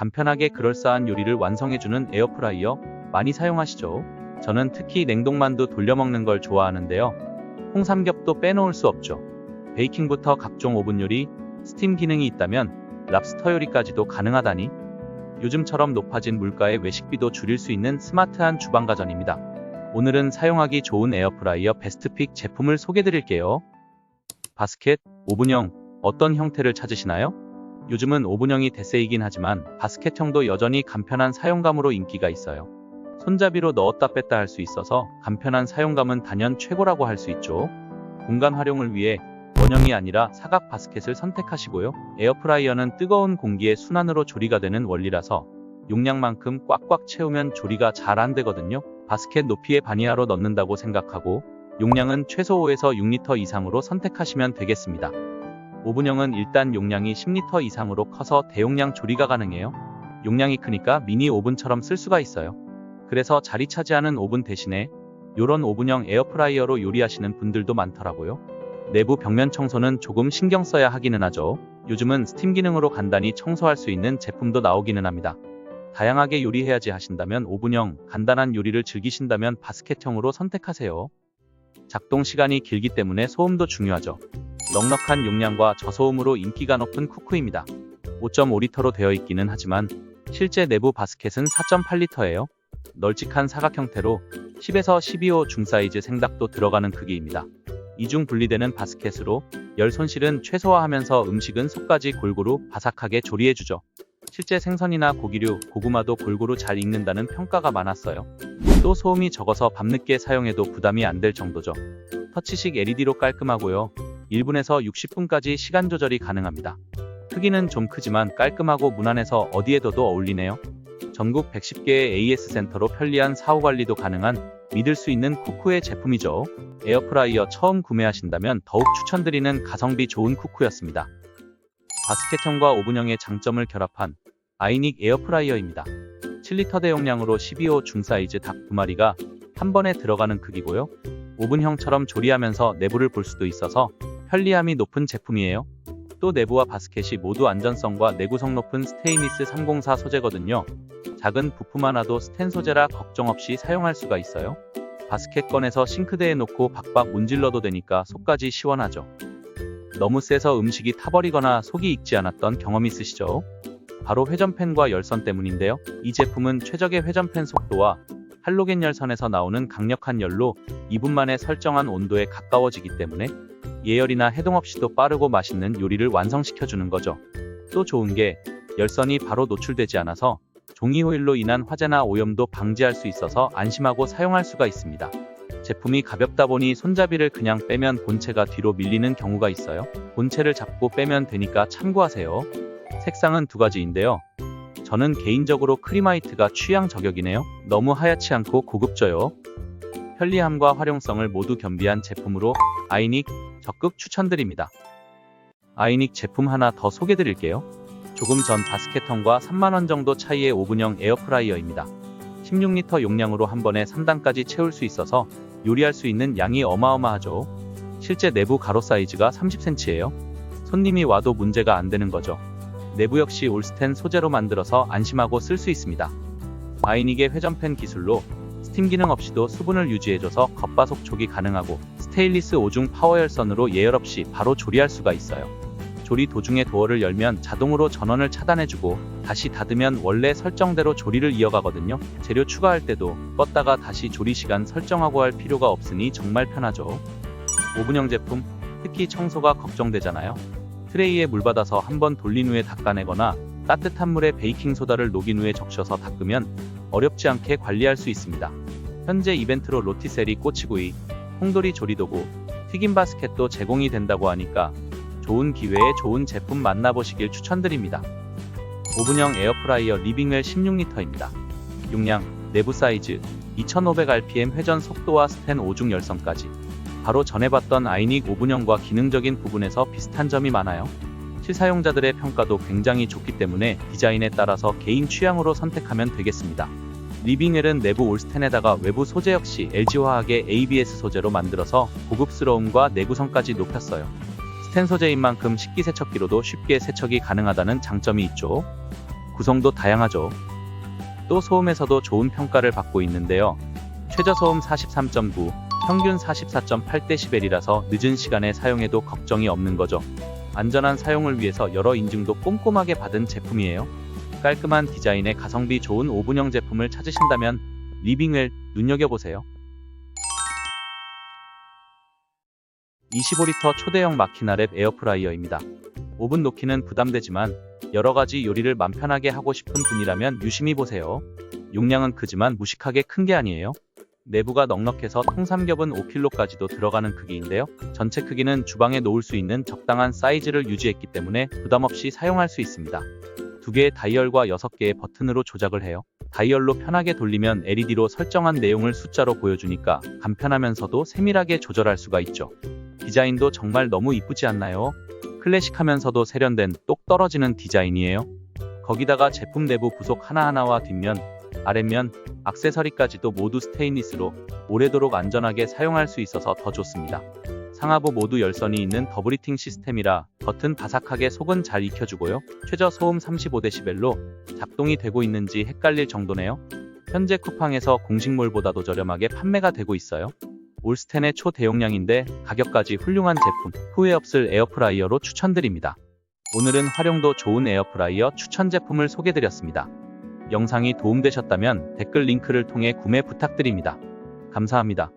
간편하게 그럴싸한 요리를 완성해주는 에어프라이어 많이 사용하시죠? 저는 특히 냉동만두 돌려 먹는 걸 좋아하는데요. 홍삼겹도 빼놓을 수 없죠. 베이킹부터 각종 오븐 요리, 스팀 기능이 있다면 랍스터 요리까지도 가능하다니 요즘처럼 높아진 물가의 외식비도 줄일 수 있는 스마트한 주방 가전입니다. 오늘은 사용하기 좋은 에어프라이어 베스트픽 제품을 소개드릴게요. 바스켓, 오븐형, 어떤 형태를 찾으시나요? 요즘은 오븐형이 대세이긴 하지만 바스켓형도 여전히 간편한 사용감으로 인기가 있어요. 손잡이로 넣었다 뺐다 할 수 있어서 간편한 사용감은 단연 최고라고 할 수 있죠. 공간 활용을 위해 원형이 아니라 사각 바스켓을 선택하시고요. 에어프라이어는 뜨거운 공기에 순환으로 조리가 되는 원리라서 용량만큼 꽉꽉 채우면 조리가 잘 안 되거든요. 바스켓 높이의 반 이하로 넣는다고 생각하고 용량은 최소 5에서 6리터 이상으로 선택하시면 되겠습니다. 오븐형은 일단 용량이 10리터 이상으로 커서 대용량 조리가 가능해요. 용량이 크니까 미니 오븐처럼 쓸 수가 있어요. 그래서 자리 차지하는 오븐 대신에 요런 오븐형 에어프라이어로 요리하시는 분들도 많더라고요. 내부 벽면 청소는 조금 신경 써야 하기는 하죠. 요즘은 스팀 기능으로 간단히 청소할 수 있는 제품도 나오기는 합니다. 다양하게 요리해야지 하신다면 오븐형, 간단한 요리를 즐기신다면 바스켓형으로 선택하세요. 작동 시간이 길기 때문에 소음도 중요하죠. 넉넉한 용량과 저소음으로 인기가 높은 쿠쿠입니다. 5.5리터로 되어 있기는 하지만 실제 내부 바스켓은 4.8리터예요. 널찍한 사각 형태로 10에서 12호 중사이즈 생닭도 들어가는 크기입니다. 이중 분리되는 바스켓으로 열 손실은 최소화하면서 음식은 속까지 골고루 바삭하게 조리해주죠. 실제 생선이나 고기류, 고구마도 골고루 잘 익는다는 평가가 많았어요. 또 소음이 적어서 밤늦게 사용해도 부담이 안 될 정도죠. 터치식 LED로 깔끔하고요. 1분에서 60분까지 시간 조절이 가능합니다. 크기는 좀 크지만 깔끔하고 무난해서 어디에 둬도 어울리네요. 전국 110개의 AS 센터로 편리한 사후 관리도 가능한 믿을 수 있는 쿠쿠의 제품이죠. 에어프라이어 처음 구매하신다면 더욱 추천드리는 가성비 좋은 쿠쿠였습니다. 바스켓형과 오븐형의 장점을 결합한 아이닉 에어프라이어입니다. 7리터 대용량으로 12호 중사이즈 닭 2마리가 한 번에 들어가는 크기고요. 오븐형처럼 조리하면서 내부를 볼 수도 있어서 편리함이 높은 제품이에요. 또 내부와 바스켓이 모두 안전성과 내구성 높은 스테인리스 304 소재거든요. 작은 부품 하나도 스텐 소재라 걱정 없이 사용할 수가 있어요. 바스켓 꺼내서 싱크대에 놓고 박박 문질러도 되니까 속까지 시원하죠. 너무 세서 음식이 타버리거나 속이 익지 않았던 경험 있으시죠? 바로 회전팬과 열선 때문인데요. 이 제품은 최적의 회전팬 속도와 할로겐 열선에서 나오는 강력한 열로 2분 만에 설정한 온도에 가까워지기 때문에 예열이나 해동 없이도 빠르고 맛있는 요리를 완성시켜 주는 거죠. 또 좋은 게 열선이 바로 노출되지 않아서 종이 호일로 인한 화재나 오염도 방지할 수 있어서 안심하고 사용할 수가 있습니다. 제품이 가볍다 보니 손잡이를 그냥 빼면 본체가 뒤로 밀리는 경우가 있어요. 본체를 잡고 빼면 되니까 참고하세요. 색상은 두 가지인데요. 저는 개인적으로 크리마이트가 취향 저격이네요. 너무 하얗지 않고 고급져요. 편리함과 활용성을 모두 겸비한 제품으로 아이닉 적극 추천드립니다. 아이닉 제품 하나 더 소개드릴게요. 조금 전 바스켓형과 3만원 정도 차이의 오븐형 에어프라이어입니다. 16리터 용량으로 한 번에 3단까지 채울 수 있어서 요리할 수 있는 양이 어마어마하죠. 실제 내부 가로 사이즈가 30cm예요. 손님이 와도 문제가 안 되는 거죠. 내부 역시 올스텐 소재로 만들어서 안심하고 쓸 수 있습니다. 아이닉의 회전팬 기술로 스팀 기능 없이도 수분을 유지해줘서 겉바속촉이 가능하고 스테인리스 5중 파워 열선으로 예열 없이 바로 조리할 수가 있어요. 조리 도중에 도어를 열면 자동으로 전원을 차단해주고 다시 닫으면 원래 설정대로 조리를 이어가거든요. 재료 추가할 때도 껐다가 다시 조리 시간 설정하고 할 필요가 없으니 정말 편하죠. 오븐형 제품, 특히 청소가 걱정되잖아요. 트레이에 물 받아서 한번 돌린 후에 닦아내거나 따뜻한 물에 베이킹소다를 녹인 후에 적셔서 닦으면 어렵지 않게 관리할 수 있습니다. 현재 이벤트로 로티세리 꼬치구이, 홍돌이 조리도구, 튀김 바스켓도 제공이 된다고 하니까 좋은 기회에 좋은 제품 만나보시길 추천드립니다. 오븐형 에어프라이어 리빙웰 16리터입니다. 용량, 내부 사이즈, 2500rpm 회전 속도와 스텐 5중 열선까지. 바로 전에 봤던 아이닉 오븐형과 기능적인 부분에서 비슷한 점이 많아요. 실사용자들의 평가도 굉장히 좋기 때문에 디자인에 따라서 개인 취향으로 선택하면 되겠습니다. 리빙웰은 내부 올스텐에다가 외부 소재 역시 LG화학의 ABS 소재로 만들어서 고급스러움과 내구성까지 높였어요. 스텐 소재인 만큼 식기세척기로도 쉽게 세척이 가능하다는 장점이 있죠. 구성도 다양하죠. 또 소음에서도 좋은 평가를 받고 있는데요. 최저 소음 43.9, 평균 44.8dB이라서 늦은 시간에 사용해도 걱정이 없는 거죠. 안전한 사용을 위해서 여러 인증도 꼼꼼하게 받은 제품이에요. 깔끔한 디자인에 가성비 좋은 오븐형 제품을 찾으신다면 리빙웰 눈여겨보세요. 25리터 초대형 마키나랩 에어프라이어입니다. 오븐 놓기는 부담되지만 여러 가지 요리를 맘 편하게 하고 싶은 분이라면 유심히 보세요. 용량은 크지만 무식하게 큰 게 아니에요. 내부가 넉넉해서 통삼겹은 5kg까지도 들어가는 크기인데요. 전체 크기는 주방에 놓을 수 있는 적당한 사이즈를 유지했기 때문에 부담 없이 사용할 수 있습니다. 두 개의 다이얼과 6개의 버튼으로 조작을 해요. 다이얼로 편하게 돌리면 LED로 설정한 내용을 숫자로 보여주니까 간편하면서도 세밀하게 조절할 수가 있죠. 디자인도 정말 너무 이쁘지 않나요? 클래식하면서도 세련된 똑 떨어지는 디자인이에요. 거기다가 제품 내부 부속 하나하나와 뒷면, 아랫면, 액세서리까지도 모두 스테인리스로 오래도록 안전하게 사용할 수 있어서 더 좋습니다. 상하부 모두 열선이 있는 더블 히팅 시스템이라 겉은 바삭하게 속은 잘 익혀주고요. 최저 소음 35dB로 작동이 되고 있는지 헷갈릴 정도네요. 현재 쿠팡에서 공식몰보다도 저렴하게 판매가 되고 있어요. 올스텐의 초대용량인데 가격까지 훌륭한 제품, 후회 없을 에어프라이어로 추천드립니다. 오늘은 활용도 좋은 에어프라이어 추천 제품을 소개드렸습니다. 영상이 도움되셨다면 댓글 링크를 통해 구매 부탁드립니다. 감사합니다.